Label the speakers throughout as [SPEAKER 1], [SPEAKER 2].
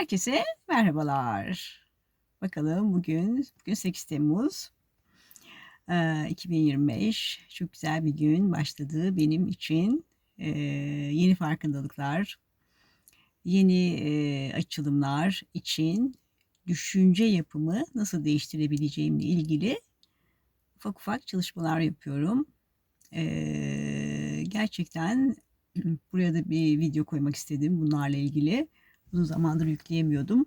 [SPEAKER 1] Herkese merhabalar. Bakalım bugün, bugün 8 Temmuz eee, 2025. Çok güzel bir gün başladı benim için. Yeni farkındalıklar, yeni açılımlar için düşünce yapımı nasıl değiştirebileceğimle ilgili ufak ufak çalışmalar yapıyorum. Gerçekten buraya da bir video koymak istedim bunlarla ilgili. Uzun zamandır yükleyemiyordum.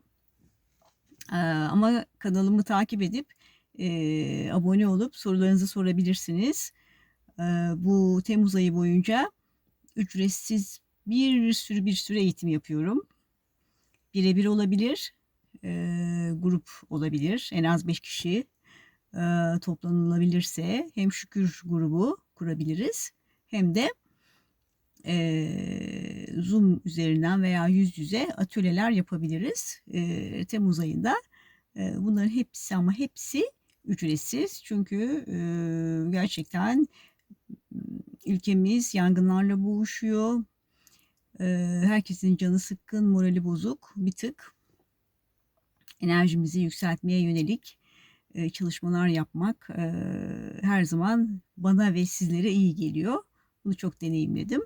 [SPEAKER 1] Eee, ama kanalımı takip edip eee, abone olup sorularınızı sorabilirsiniz. Eee, bu Temmuz ayı boyunca ücretsiz bir sürü bir sürü eğitim yapıyorum. Birebir olabilir, eee, grup olabilir. En az 5 kişi eee, toplanılabilirse hem şükür grubu kurabiliriz hem de eee, Zoom üzerinden veya yüz yüze atölyeler yapabiliriz. Eee, Temmuz ayında eee, bunların hepsi ama hepsi ücretsiz. Çünkü eee, gerçekten ülkemiz yangınlarla boğuşuyor. Eee, herkesin canı sıkkın, morali bozuk bir tık. Enerjimizi yükseltmeye yönelik eee, çalışmalar yapmak eee, her zaman bana ve sizlere iyi geliyor. Bunu çok deneyimledim.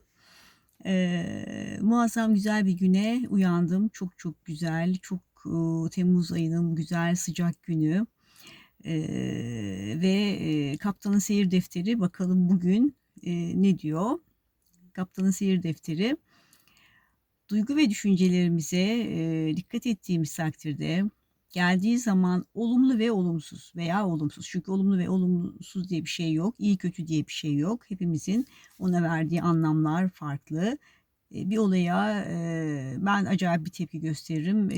[SPEAKER 1] Eee, muazzam güzel bir güne uyandım. Çok çok güzel, çok eee, Temmuz ayının güzel sıcak günü. Eee, ve eee, Kaptanın Seyir Defteri bakalım bugün eee, ne diyor? Kaptanın Seyir Defteri duygu ve düşüncelerimize eee, dikkat ettiğimiz takdirde geldiği zaman olumlu ve olumsuz veya olumsuz. Çünkü olumlu ve olumsuz diye bir şey yok. iyi kötü diye bir şey yok. Hepimizin ona verdiği anlamlar farklı. Bir olaya ben acayip bir tepki gösteririm.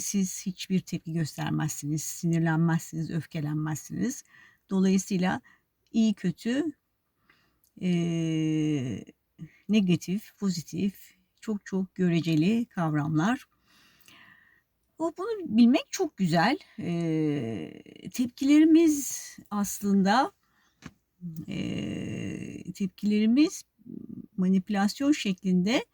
[SPEAKER 1] Siz hiçbir tepki göstermezsiniz, sinirlenmezsiniz, öfkelenmezsiniz. Dolayısıyla iyi kötü, negatif, pozitif, çok çok göreceli kavramlar. O bunu bilmek çok güzel. Eee, tepkilerimiz aslında eee, tepkilerimiz manipülasyon şeklinde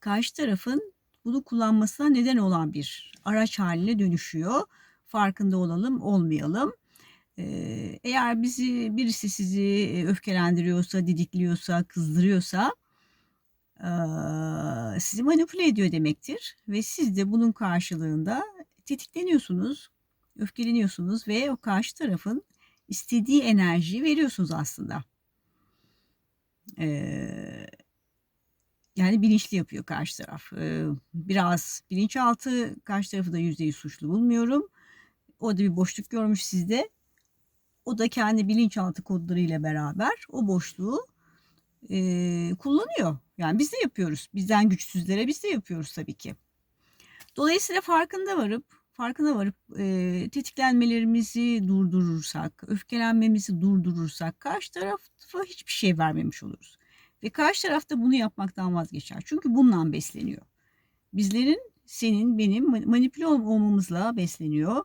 [SPEAKER 1] karşı tarafın bunu kullanmasına neden olan bir araç haline dönüşüyor. Farkında olalım, olmayalım. Eğer bizi birisi sizi öfkelendiriyorsa, didikliyorsa, kızdırıyorsa sizi manipüle ediyor demektir ve siz de bunun karşılığında tetikleniyorsunuz, öfkeleniyorsunuz ve o karşı tarafın istediği enerjiyi veriyorsunuz aslında. Eee, yani bilinçli yapıyor karşı taraf. Eee, biraz bilinçaltı karşı tarafı da %100 suçlu bulmuyorum. O da bir boşluk görmüş sizde. O da kendi bilinçaltı kodlarıyla beraber o boşluğu eee, kullanıyor. Yani biz de yapıyoruz. Bizden güçsüzlere biz de yapıyoruz tabii ki. Dolayısıyla farkında varıp farkına varıp eee, tetiklenmelerimizi durdurursak, öfkelenmemizi durdurursak karşı tarafa hiçbir şey vermemiş oluruz. Ve karşı taraf da bunu yapmaktan vazgeçer. Çünkü bundan besleniyor. Bizlerin, senin, benim ma- manipüle ol- olmamızla besleniyor.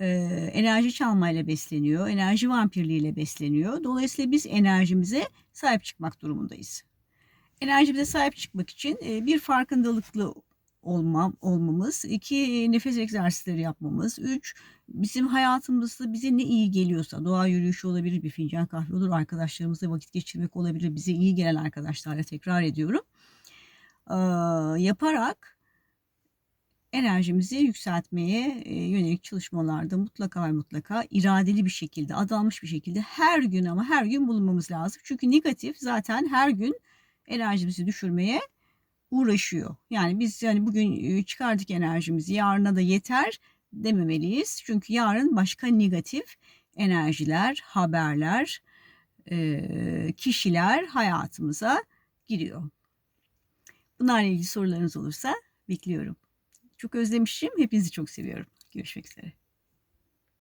[SPEAKER 1] Eee, enerji çalmayla besleniyor. Enerji vampirliğiyle besleniyor. Dolayısıyla biz enerjimize sahip çıkmak durumundayız. Enerjimize sahip çıkmak için eee, bir farkındalıklı olma, olmamız, iki e, nefes egzersizleri yapmamız, üç bizim hayatımızda bize ne iyi geliyorsa, doğa yürüyüşü olabilir, bir fincan kahve olur, arkadaşlarımızla vakit geçirmek olabilir, bize iyi gelen arkadaşlarla tekrar ediyorum. Eee, yaparak enerjimizi yükseltmeye e, yönelik çalışmalarda mutlaka ve mutlaka iradeli bir şekilde, adanmış bir şekilde her gün ama her gün bulunmamız lazım. Çünkü negatif zaten her gün enerjimizi düşürmeye uğraşıyor. Yani biz yani bugün e, çıkardık enerjimizi yarına da yeter dememeliyiz. Çünkü yarın başka negatif enerjiler, haberler, e, kişiler hayatımıza giriyor. Bunlarla ilgili sorularınız olursa bekliyorum. Çok özlemişim. Hepinizi çok seviyorum. Görüşmek üzere.